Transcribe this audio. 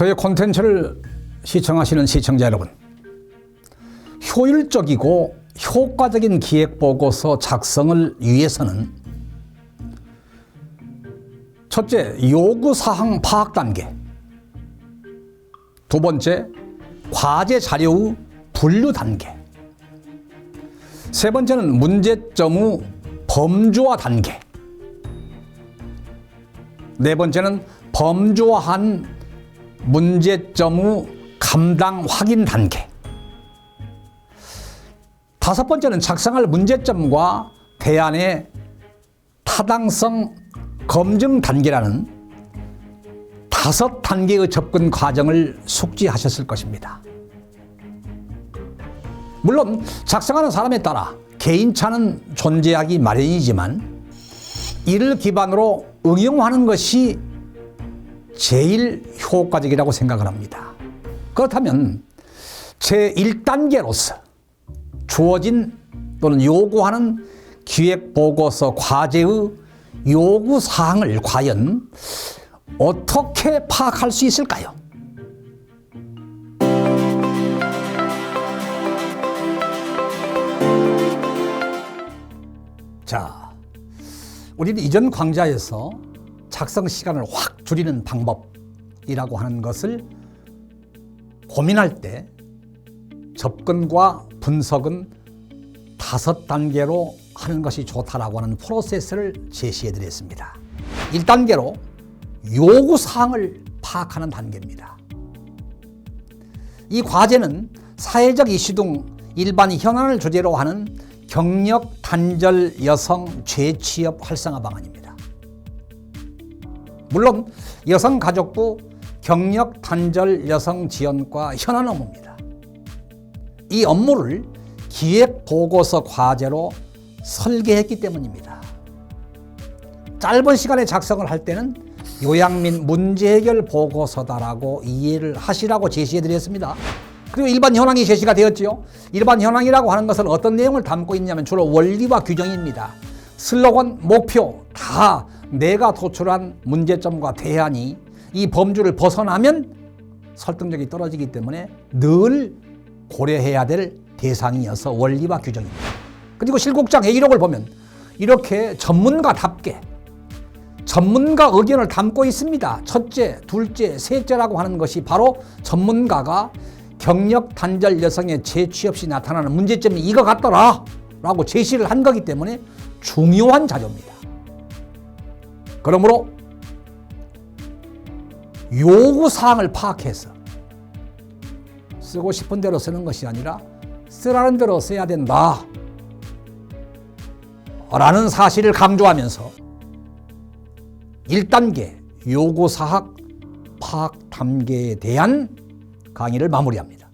저의 콘텐츠를 시청하시는 시청자 여러분, 효율적이고 효과적인 기획 보고서 작성을 위해서는 첫째, 요구 사항 파악 단계. 두 번째, 과제 자료의 분류 단계. 세 번째는 문제점 의 범주화 단계. 네 번째는 범주화한 문제점의 감당 확인 단계. 다섯 번째는 작성할 문제점과 대안의 타당성 검증 단계라는 다섯 단계의 접근 과정을 숙지하셨을 것입니다. 물론 작성하는 사람에 따라 개인차는 존재하기 마련이지만 이를 기반으로 응용하는 것이 제일 효과적이라고 생각을 합니다. 그렇다면 제 1단계로서 주어진 또는 요구하는 기획 보고서 과제의 요구 사항을 과연 어떻게 파악할 수 있을까요? 자, 우리는 이전 강좌에서 작성 시간을 확 줄이는 방법이라고 하는 것을 고민할 때 접근과 분석은 다섯 단계로 하는 것이 좋다라고 하는 프로세스를 제시해 드렸습니다. 1단계로 요구 사항을 파악하는 단계입니다. 이 과제는 사회적 이슈 등 일반 현안을 주제로 하는 경력 단절 여성 재취업 활성화 방안입니다. 물론 여성가족부 경력 단절 여성 지원과 현안 업무입니다. 이 업무를 기획 보고서 과제로 설계했기 때문입니다. 짧은 시간에 작성을 할 때는 요약 및 문제 해결 보고서다라고 이해를 하시라고 제시해 드렸습니다. 그리고 일반 현황이 제시가 되었지요. 일반 현황이라고 하는 것은 어떤 내용을 담고 있냐면 주로 원리와 규정입니다. 슬로건, 목표 다 내가 도출한 문제점과 대안이 이 범주를 벗어나면 설득력이 떨어지기 때문에 늘 고려해야 될 대상이어서 원리와 규정입니다. 그리고 실국장 회의록을 보면 이렇게 전문가답게 전문가 의견을 담고 있습니다. 첫째, 둘째, 셋째라고 하는 것이 바로 전문가가 경력 단절 여성의 재취업 시 나타나는 문제점이 이거 같더라 라고 제시를 한 거기 때문에 중요한 자료입니다. 그러므로 요구사항을 파악해서 쓰고 싶은 대로 쓰는 것이 아니라 쓰라는 대로 써야 된다. 라는 사실을 강조하면서 1단계 요구사항 파악 단계에 대한 강의를 마무리합니다.